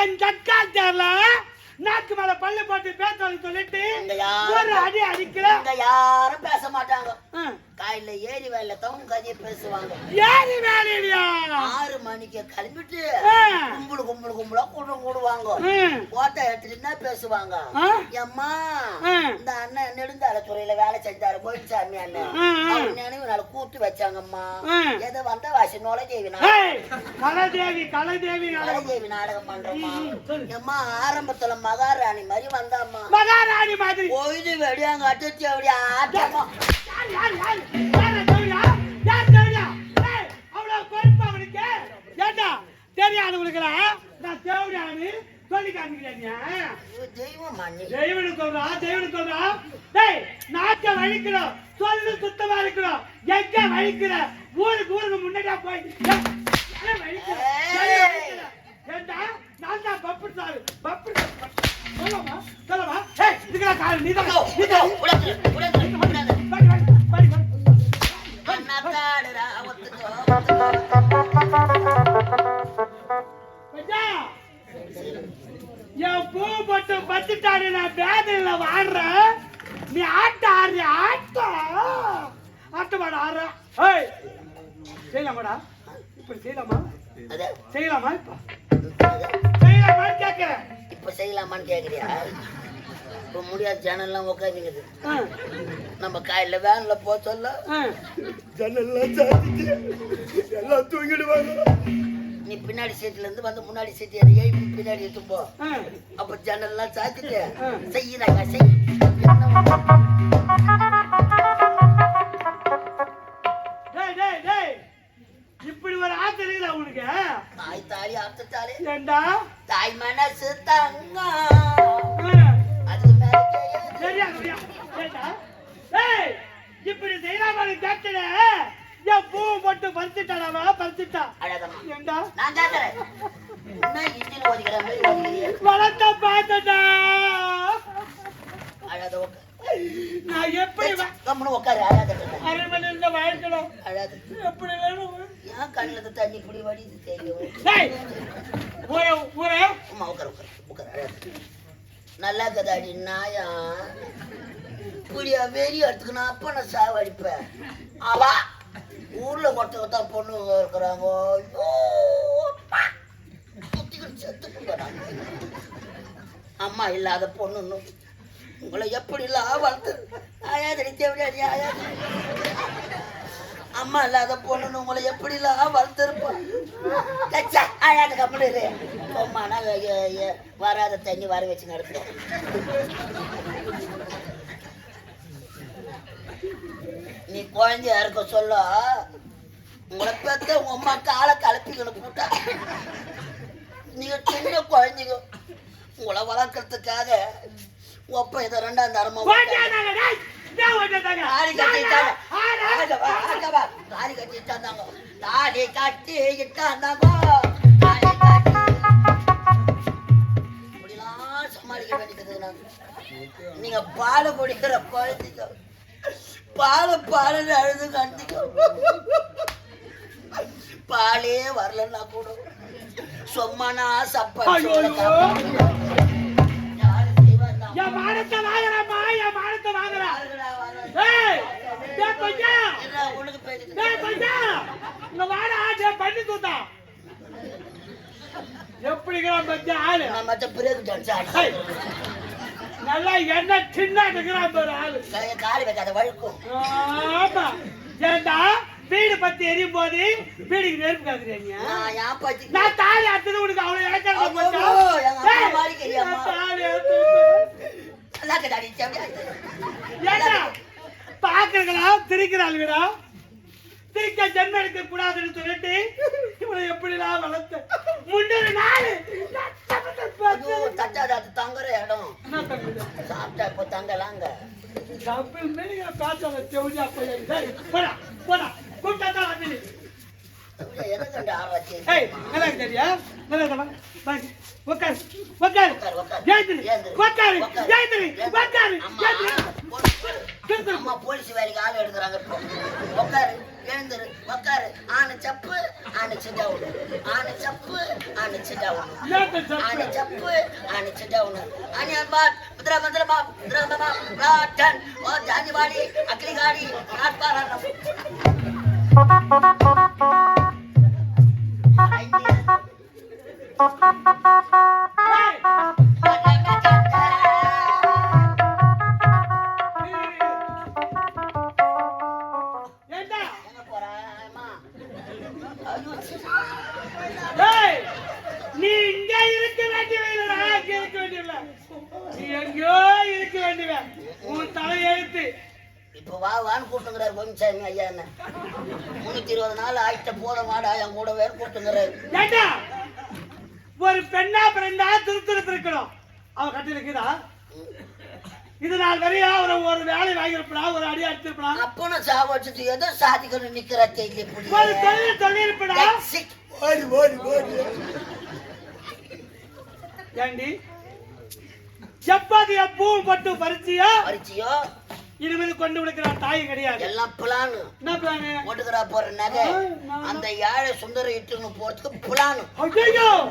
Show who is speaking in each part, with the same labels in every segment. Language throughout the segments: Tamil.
Speaker 1: என் தக்கால் நாக்கு மேல பல்லு போட்டு பேசுவாங்க சொல்லிட்டு ஒரு அடி அடிக்கிற
Speaker 2: யாரும் பேச மாட்டாங்க. காலையில ஏரி வேலை தவும் கதையை பேசுவாங்க
Speaker 1: ஏறி வேலையிலையா
Speaker 2: ஆறு மணிக்கு கிளம்பிட்டு. கும்பல் கும்பல் கும்பலா கூட்டம் கூடுவாங்க
Speaker 1: ம்.
Speaker 2: ஓட்ட எடுத்துட்டு பேசுவாங்க? எம்மா. இந்த அண்ணன் நெடுந்தால துறையில வேலை செஞ்சாரு கோயில்சாமி அண்ணன் நினைவு நாள் கூட்டு வச்சாங்கம்மா. ஏதோ வந்த வாசி நுழைதேவி
Speaker 1: ஏய், கலதேவி கலதேவி நாடகம்.
Speaker 2: நுழைதேவி நாடகம் பண்றோமா
Speaker 1: ம், சொல்லு.
Speaker 2: எம்மா ஆரம்பத்துல மகாராணி மாதிரி வந்தாம்மா
Speaker 1: மகாராணி மாதிரி
Speaker 2: பொழுது வெடியாங்க அடிச்சு அப்படியே ஆட்டமா
Speaker 1: தெரியாது உனக்குலாம்? நான் தேவடியான்னு சொல்லி
Speaker 2: மண்ணி
Speaker 1: தெய்வனு சொல்றா, தெய்வனு சொல்றா. டேய், நாக்க வலிக்கிறோம். சொல்லு சுத்தமா இருக்கிறோம். எங்க வலிக்கிற? ஊருக்கு ஊருக்கு முன்னாடியா போய் சாரு. என் பூ போட்டு பத்துட்டாரு நான் வேதனையில வாடுறேன் நீ ஆட்ட ஆடுற ஆட்டம் ஆட்டமாட ஆடுற ஏய் செய்யலாமாடா செய்யலாமா?
Speaker 2: அத,
Speaker 1: செய்யலாமா இப்ப? செய்யலாமான்னு கேட்கிறேன்
Speaker 2: இப்ப செய்யலாமான்னு கேக்குறியா? இப்ப முடியாத ஜனல்லாம் உட்காந்துங்குது
Speaker 1: ஆ,
Speaker 2: நம்ம காலையில வேன்ல போக சொல்ல.
Speaker 1: ஆ.
Speaker 2: ஜனல்லாம் சாத்திட்டு எல்லாம் தூங்கிடுவாங்க. நீ பின்னாடி சீட்ல இருந்து வந்து முன்னாடி சீட் ஏறி. பின்னாடி எடுத்து போ. அப்ப ஜன்னல்லாம் சாத்திட்டு
Speaker 1: ஆ.
Speaker 2: செய்யறாங்க செய். கம்முன்னு உட்காரு அழாத
Speaker 1: அரை மணி நேரம் வாழ்க்கணும்
Speaker 2: அழாத
Speaker 1: எப்படி வேணும்
Speaker 2: ஏன் கண்ணுல தண்ணி இப்படி வடிது தெரியும்? அம்மா உட்கார் உட்கார் உட்கார் அழாத நல்லா கதாடி நாயா? புரியா வெறி எடுத்துக்கு நான் அப்ப நான் சாவடிப்பேன் அவா ஊர்ல ஒருத்தவங்க தான் பொண்ணு இருக்கிறாங்க. சுத்திக்கிட்டு செத்து அம்மா இல்லாத பொண்ணுன்னு. உங்களை எப்படி எல்லாம் வளர்த்து ஆயா தேவையாடி அம்மா இல்லாத பொண்ணுன்னு உங்களை எப்படி எல்லாம் வளர்த்துருப்போம் ஆயாது கம்முனு அம்மானா வராத தண்ணி வர வச்சு நடத்துறோம் நீ குழந்தையா இருக்க சொல்ல. உங்களை பெத்த உங்க அம்மா காலை கலப்பிக்கணும் கூட்டா நீங்க சின்ன குழந்தைங்க. உங்களை வளர்க்கறதுக்காக ஒப்ப இதை ரெண்டாம் தரமா. தாலி கட்டிட்டாங்க தாலி கட்டி இட்டாந்தாங்க தாலி கட்டி இப்படிலாம் சமாளிக்க வேண்டியது நீங்க. பால் குடிக்கிற குழந்தைங்க. பால் பால் அழுது கண்டிக்க. பாலே வரலன்னா கூட. சும்மானா சப்பா
Speaker 1: என் மானத்தை வாங்குறாம்மா என் மானத்தை வாங்குறா. டேய் டேய் இங்க வாடா டேய் பண்ணி தூத்தா. எப்படி இருக்கிறான் பத்தியா ஆளு?
Speaker 2: நான் மத்த பிரேக் டான்ஸ் ஆடி
Speaker 1: ஏய், நல்லா என்ன சின்ன இருக்கிறான் பாரு ஆளு.
Speaker 2: காலி வைக்காத வழுக்கும்.
Speaker 1: ஆமா. ஏண்டா வீடு பத்தி எரியும் போது வீடுக்கு நெருப்பு காக்குறீங்க
Speaker 2: நான்
Speaker 1: தாலி அறுத்தது உனக்கு அவ்வளவு இறக்கிறது பாக்குறீங்களா? திரிக்கிறாளுங்கடா திரிக்க ஜென்மம் எடுக்க கூடாதுன்னு சொல்லிட்டு இவனை எப்படிலாம் வளர்த்த? முன்னொரு நாள்
Speaker 2: தங்குற இடம். சாப்பிட்டா இப்போ தங்கலாங்க.
Speaker 1: பேசாத செவிலியா போய் டேய், போடா போடா கூப்பிட்டா தான் வந்து
Speaker 2: எனக்கு ஆராய்ச்சி
Speaker 1: நல்லா தெரியா நல்லா இருக்கா? உட்காரு உட்காரு
Speaker 2: ஜெயந்திரி. உட்காரு ஜெயந்திரி.
Speaker 1: உட்காரு ஜெயந்திரி.
Speaker 2: அம்மா போலீஸ் வேலைக்கு ஆள் எடுக்கிறாங்க உட்காரு எழுந்துரு. உட்காரு ஆணு சப்பு ஆணு சிட்டவுனு. ஆணு சப்பு ஆணு சிட்டவுனு. ஆணு
Speaker 1: சப்பு
Speaker 2: ஆணு சிட்டவுனு. அனியன் பாட் புத்ரா மந்திர
Speaker 1: பாப் புத்ரா மந்திர நீ இங்க இருக்க வேண்டியவில்லை அங்க இருக்க வேண்டியவில்லை நீ எங்கேயோ இருக்க உன் தலை எழுத்து
Speaker 2: இப்போ வா வான்னு கூப்பிட்டுங்கிறாரு. கோவிந்தசாமி ஐயா என்ன? முன்னூத்தி இருபது நாள் ஆயிட்ட போத மாடா என் கூட வேறு கூப்பிட்டுங்கிறாரு.
Speaker 1: ஒரு பெண்ணா பிறந்தா திருத்திருப்பு இருக்கணும். அவ கட்டி இருக்குதா? இது நாள் வரையும் அவரை ஒரு வேலை வாங்கியிருப்பா ஒரு அடி அடிச்சிருப்பா
Speaker 2: அப்பனை சாவடிச்சுட்டு எதோ சாதிக்கணும் நிக்கிற தெரியல
Speaker 1: ஒரு தொழில் சொல்லியிருப்படா
Speaker 2: ஓடி ஓடி ஓடி.
Speaker 1: ஏண்டி? எப்போது எப்பவும் பட்டு பறிச்சியோ?
Speaker 2: பறிச்சியோ?
Speaker 1: இனிமேல் கொண்டு விடுக்கிற தாய் கிடையாது
Speaker 2: எல்லாம் பிளானு
Speaker 1: என்ன பிளானு
Speaker 2: ஓட்டுக்கிறா போற நகை அந்த ஏழை சுந்தர இட்டுன்னு போறதுக்கு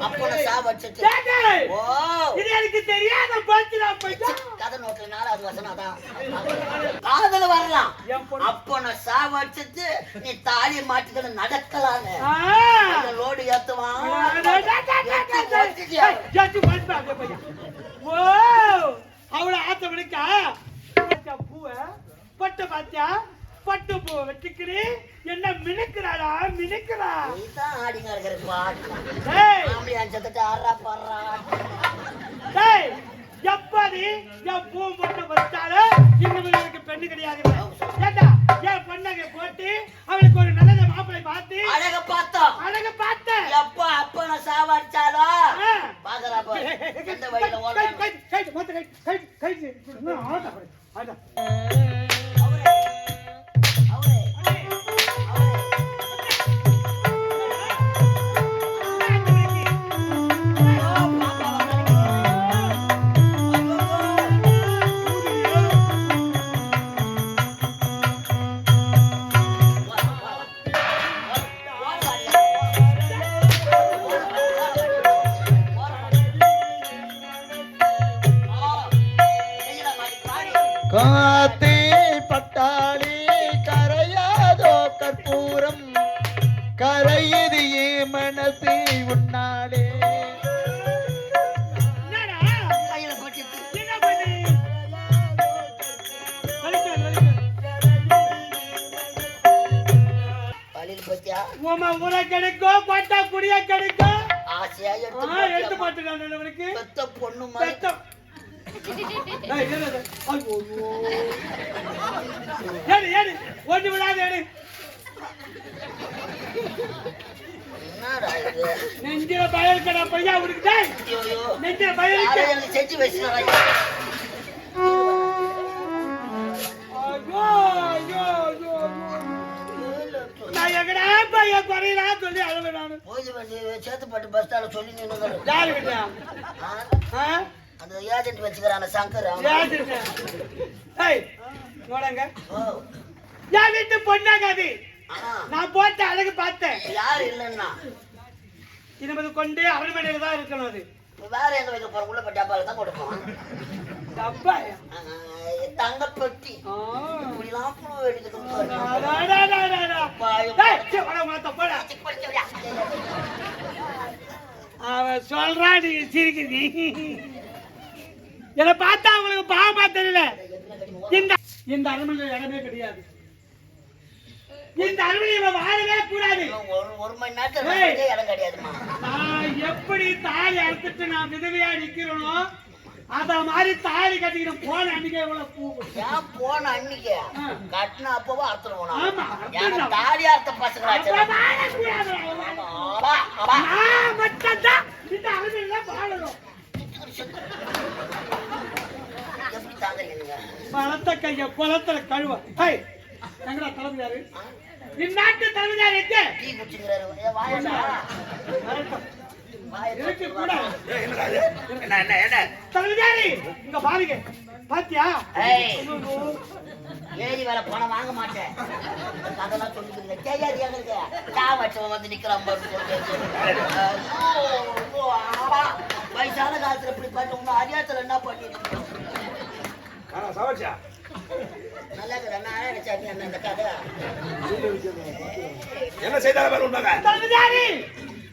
Speaker 2: அப்பனை சாவடிச்சிட்டு
Speaker 1: டேய்,
Speaker 2: ஓ
Speaker 1: இது எனக்கு தெரியாத போச்சு நான் போயிட்டா
Speaker 2: கதை நோட்டுல நாலாவது வசனம் அதான் காதல வரலாம்
Speaker 1: பொண்ணு
Speaker 2: அப்பனை சாவடிச்சிட்டு நீ தாலி மாட்டிக்கணும் நடக்கலான்னு. அந்த லோடு ஏத்துவான்.
Speaker 1: ஓ அவளை ஆத்த விடுக்கா பட்டு பாத்தியா? பட்டு பூவை வெட்டிக்கிறி என்ன மினுக்குறாடா மினுக்குறா.
Speaker 2: நீதான் ஆடிங்க இருக்கிற ஆம்பளை அஞ்சத்துட்டு ஆறா பாடுறா.
Speaker 1: டேய் எப்படி என் பூ போட்டு வச்சாலும் இன்னும் எனக்கு பெண்ணு கிடையாது. ஏண்டா என் பொண்ணகை போட்டு அவளுக்கு ஒரு நல்ல மாப்பிளை பார்த்து
Speaker 2: அழக பார்த்தோம்.
Speaker 1: அழக பார்த்தேன்.
Speaker 2: எப்ப அப்பனை சாவடிச்சாலோ?
Speaker 1: ஆ.
Speaker 2: பாக்குறா
Speaker 1: உம உரை கிடைக்கும் பட்டா குடிய கிடைக்கும்
Speaker 2: ஆசையா
Speaker 1: எடுத்து போட்டுக்கான் அவனுக்கு
Speaker 2: பெத்த பொண்ணு
Speaker 1: விடாத
Speaker 2: இது?
Speaker 1: நெஞ்சில பயல் கடா பையா.
Speaker 2: ஐயோ
Speaker 1: நெஞ்சில பயல்
Speaker 2: செஞ்சு வச்சுக்கிறாங்க
Speaker 1: எங்கடா பையன் குறையிலா சொல்லி அழுவேன் நானு.
Speaker 2: போய் சேத்துப்பட்டு பஸ் ஸ்டாண்ட்ல சொல்லி நின்று
Speaker 1: யாருக்கிட்ட? ஆ?
Speaker 2: அந்த ஏஜென்ட் வச்சுக்கிறான சங்கர். ஓ
Speaker 1: என் வீட்டு பொண்ணாங்க அது. நான் போட்ட அழகு பார்த்தேன்
Speaker 2: யார் இல்லைன்னா
Speaker 1: இனிமேல் கொண்டு அரண்மனையில தான் இருக்கணும் அது
Speaker 2: வேற எங்க வைக்க போற உள்ள டப்பால தான் கொடுப்போம்
Speaker 1: டப்பாயா?
Speaker 2: தங்க பெட்டி. இப்படிலாம் புழு.
Speaker 1: அவன் சொல்றான் நீ சிரிக்கிறீங்க என்னை பார்த்தா அவங்களுக்கு பாவமா தெரியல. இந்த இந்த அரண்மனையில் இடமே கிடையாது. இந்த அரண்மனை இவன் வாழவே கூடாது.
Speaker 2: ஒரு ஒரு மணி நேரத்துல இடம் கிடையாதுமா
Speaker 1: எப்படி தாலி அறுத்துட்டு நான் விதவையா நிக்கிறேனோ அத மாதிரி தாலி கட்டிக்கிட்டு போன அன்னைக்கே இவ்வளவு பூ
Speaker 2: ஏன் போன அன்னைக்கு. கட்டின அப்பவோ ஏன்னா
Speaker 1: அறுத்துடலாம்.
Speaker 2: தாலி அறுத்த பசங்க
Speaker 1: அப்ப வாழக்கூடாது, அவன் வாழ- நான் இந்த வாழணும். பலத்த கைய குளத்துல கழுவ. ஹை எங்கடா தலைமையாரு இந்நாட்டு தலைமையார் எங்க?
Speaker 2: என்ன என்ன என்ன?
Speaker 1: இங்க பாருங்க. பாத்தியா?
Speaker 2: ஏய்.
Speaker 1: ஐயோ.
Speaker 2: ஏறி வேலை பணம் வாங்க மாட்டேன். இந்த கதெல்லாம் சொல்லிக்கிறீங்க தெரியாது எங்களுக்கு. சா வச்சவன் வந்து நிக்கிறான். வயசான காலத்துல இப்படி பண்ண அறியாத்துல என்ன பண்ணிட்டு
Speaker 3: ஆனா சவாச்சா
Speaker 2: நல்லா இருக்கிற நாராயண சாமி அண்ணன் இந்த கதை.
Speaker 3: என்ன செய்தாலும்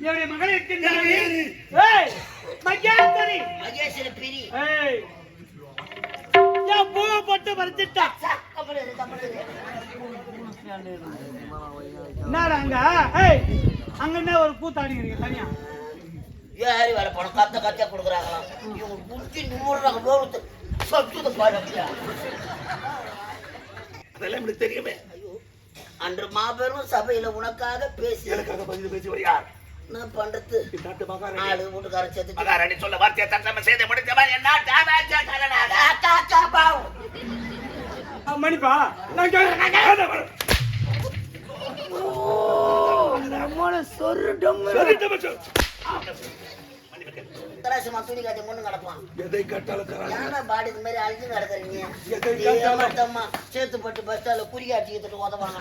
Speaker 1: என்னுடைய மகள் இருக்கின்றார். ஏய் மகேஸ்வரி.
Speaker 2: மகேஸ்வர பிரி.
Speaker 1: போட்டு மறைச்சிட்டா. என்னடா அங்க? ஏய் அங்க என்ன ஒரு கூத்தாடிக்கிறீங்க தனியா?
Speaker 2: ஏறி வேலை பணம் கத்த கத்தியா கொடுக்குறாங்களாம் இவங்க குடிச்சு நூறுறாங்க நூறு பாரு அப்படியா?
Speaker 3: அதெல்லாம் எனக்கு தெரியுமே.
Speaker 2: ஐயோ அன்று மாபெரும் சபையில உனக்காக பேசி
Speaker 3: எனக்காக பதில் பேசியவர் யார்?
Speaker 2: என்ன பண்றது? நாலு வீட்டுக்காரன் சேர்த்து
Speaker 3: மகாராணி சொல்ல வார்த்தையை தர்சம செய்து முடித்தவன் என்ன?
Speaker 1: மணிப்பா நான் கேக்குறேன்
Speaker 2: தராசமா துணி காட்டி முன்னு கிடப்பான்
Speaker 3: எதை கட்டாலும்
Speaker 2: ஏன்னா பாடி இந்த மாதிரி அழிஞ்சு கிடக்குறீங்க
Speaker 3: எதை
Speaker 2: ஏமாத்தம்மா சேத்து பட்டு பஸ் ஸ்டாண்ட்ல குறி அடிச்சுக்கிட்டு உதவாங்க.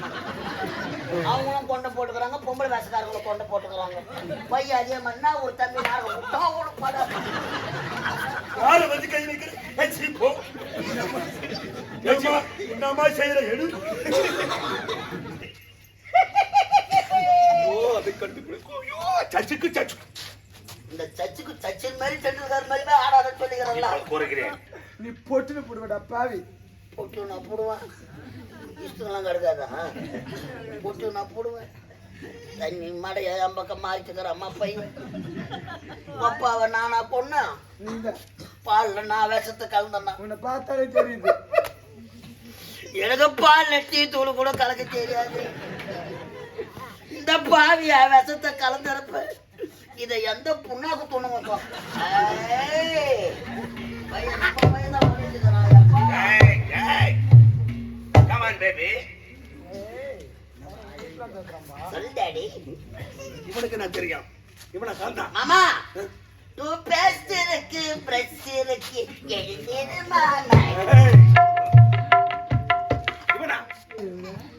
Speaker 2: அவங்களும் கொண்டை போட்டுக்கிறாங்க பொம்பளை வேசக்காரங்களும் கொண்டை போட்டுக்கிறாங்க. பையன் அதே மாதிரினா ஒரு தம்பி நாடகம் படம்
Speaker 3: யாரை வந்து கை. ஏச்சி, என்னம்மா செய்யற எடு. ஓ அதை கண்டுபிடி ஐயோ சச்சுக்கு சச்சு
Speaker 2: இந்த சச்சுக்கு சச்சின் மாதிரி டெண்டுல்கர் மாதிரி போய் ஆடாத சொல்லிக்கிறல்ல
Speaker 3: கூறுகிறேன்
Speaker 4: நீ பொட்டுன்னு போடுவடா பாவி.
Speaker 2: பொட்டு நான் போடுவேன். இஷ்டம்லாம் கிடக்காதா? பொட்டு நான் போடுவேன். தண்ணி மடைய என் பக்கம் மாறிட்டுக்கிற அம்மா பையன். அப்பாவை நானா பொண்ணு? பால்ல நான் விஷத்தை கலந்தேன்னா.
Speaker 4: உன்னை பார்த்தாலே தெரியுது.
Speaker 2: எனக்கு பால் டீ தூள் கூட கலக்க தெரியாது. இந்த பாவியா விஷத்தை கலந்துறப்ப இதை எந்த புண்ணாக்கு பையன் தான் பண்ணிட்டுக்கிறான், எப்பா.
Speaker 3: ஏய் ஏய். கம் ஆன் பேபி
Speaker 2: சொல்லு டாடி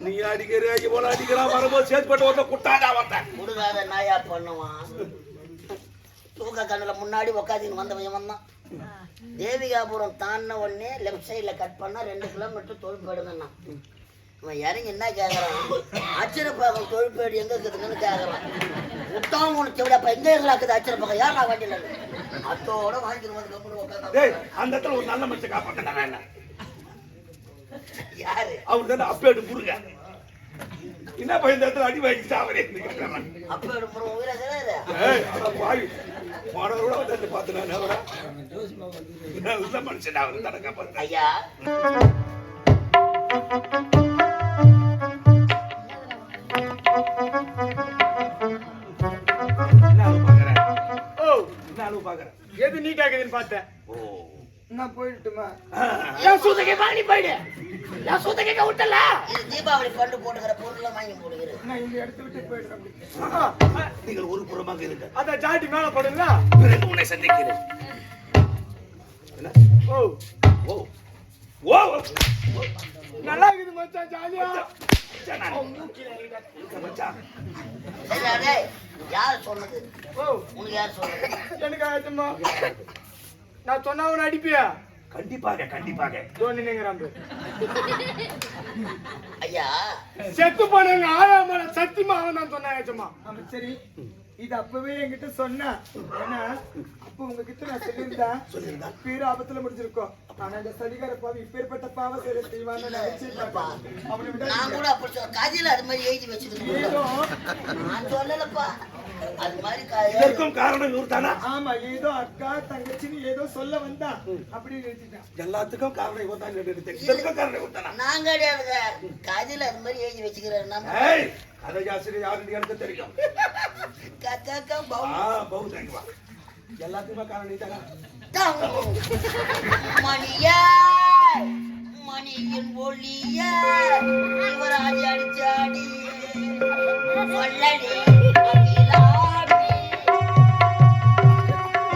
Speaker 3: நீ அடிக்கிற இவனை அடிக்கிறான் வரும்போது சேர்த்துப்பட்டு ஒருத்த குட்டாடா வந்தேன்
Speaker 2: முடுகாத நாயா பண்ணுவான். தூக்க கண்ணுல முன்னாடி உக்காதின்னு வந்தவன் வந்தான் தேவிகாபுரம் தாண்டின உடனே லெஃப்ட் சைடுல கட் பண்ணா ரெண்டு கிலோமீட்டர் தொழிற்பேடுங்கண்ணா இவன் இறங்கி என்ன கேக்குறான்? அச்சிரப்பாக்கம் தொழிற்பேடு எங்க இருக்குதுன்னு கேக்குறான். விட்டாவும் உனக்கு எவ்வளோ எங்க இருக்குது அச்சிரப்பாக்கம் யார் நான் வண்டியில் அத்தோட வாங்கிட்டு வந்து
Speaker 3: அந்த இடத்துல ஒரு நல்ல மனுஷன் காப்பாத்தேன் என்ன?
Speaker 2: யாரு?
Speaker 3: அவர் தானே அப்பேடு முருங்க என்ன பையன் இந்த இடத்துல அடி வாங்கி சாவரே
Speaker 2: அப்ப எடுப்புற உயிரை கிடையாது
Speaker 3: ஏய் அட பாவி. மாணவரோட வந்து பார்த்து நான் அவரா நல்ல மனுஷன் அவர் தனக்க பார்த்தேன்
Speaker 2: ஐயா.
Speaker 3: என்ன அளவு பாக்குறேன்
Speaker 1: எது நீட்டா இருக்குதுன்னு பார்த்தேன்?
Speaker 4: நான் போயிட்டுமா
Speaker 1: என் சூத்தகை வாங்கி போயிடு என் சூத்தகை விட்டல
Speaker 2: இது தீபாவளி பண்டு போட்டுக்கிற பொருள்லாம் வாங்கி போடுகிறேன்
Speaker 4: நான் இந்த இடத்த விட்டு போயிடுறேன்
Speaker 3: நீங்கள் ஒரு புறமாக இருங்க
Speaker 1: அத ஜாட்டி மேல போடுங்களா
Speaker 3: பிறகு உன்னை சந்திக்கிறேன் என்ன?
Speaker 1: ஓ
Speaker 3: ஓ ஓ ஓ.
Speaker 1: நல்லா இருக்குது மச்சான் ஜாலியா
Speaker 3: மச்சான் நான். மச்சான்.
Speaker 2: சரி அடே யார் சொன்னது
Speaker 1: ஓ
Speaker 2: உனக்கு யார் சொன்னது
Speaker 1: எனக்கு ஆச்சுமா நான் சொன்னா உன்னை அடிப்பியா?
Speaker 3: கண்டிப்பாக கண்டிப்பாக.
Speaker 2: ஐயா.
Speaker 1: செத்து போனவங்க ஆயா மேல சத்தியமா அவன் நான் சொன்னேன்
Speaker 4: சரி. இது அப்பவே என்கிட்ட சொன்ன. ஏன்னா அப்ப உங்ககிட்ட நான் சொல்லியிருந்தேன்
Speaker 3: சொல்லியிருந்தா?
Speaker 4: பேரு ஆபத்துல முடிஞ்சிருக்கோம். ஆனா இந்த சதிகார பாவி இப்பேற்பட்ட பாவ செயலை செய்வான்னு நினைச்சு அவனை விட
Speaker 2: நான் கூட அப்படி சொல்ல கதையில அது மாதிரி எழுதி நான் சொல்லலப்பா. அது மாதிரி கதை
Speaker 3: இதற்கும் காரணம் இவர் தானா
Speaker 4: ஆமா ஏதோ அக்கா தங்கச்சின்னு ஏதோ சொல்ல வந்தா அப்படி நிறுத்திட்டான்
Speaker 3: எல்லாத்துக்கும் காரணம் இவர் தான் எடுத்தேன் இதற்கும் காரணம் இவர் தானா
Speaker 2: நான் அது மாதிரி எழுதி வச்சுக்கிறேன் நம்ம
Speaker 3: கதை ஆசிரியர் யாருன்னு எனக்கு தெரியும். બહુ થેન્ક યુ எல்லாத்துக்குமே காரணம் நீ தான்
Speaker 2: மணியா மணியின் ஒளிய இவராஜ் அடிச்சாடி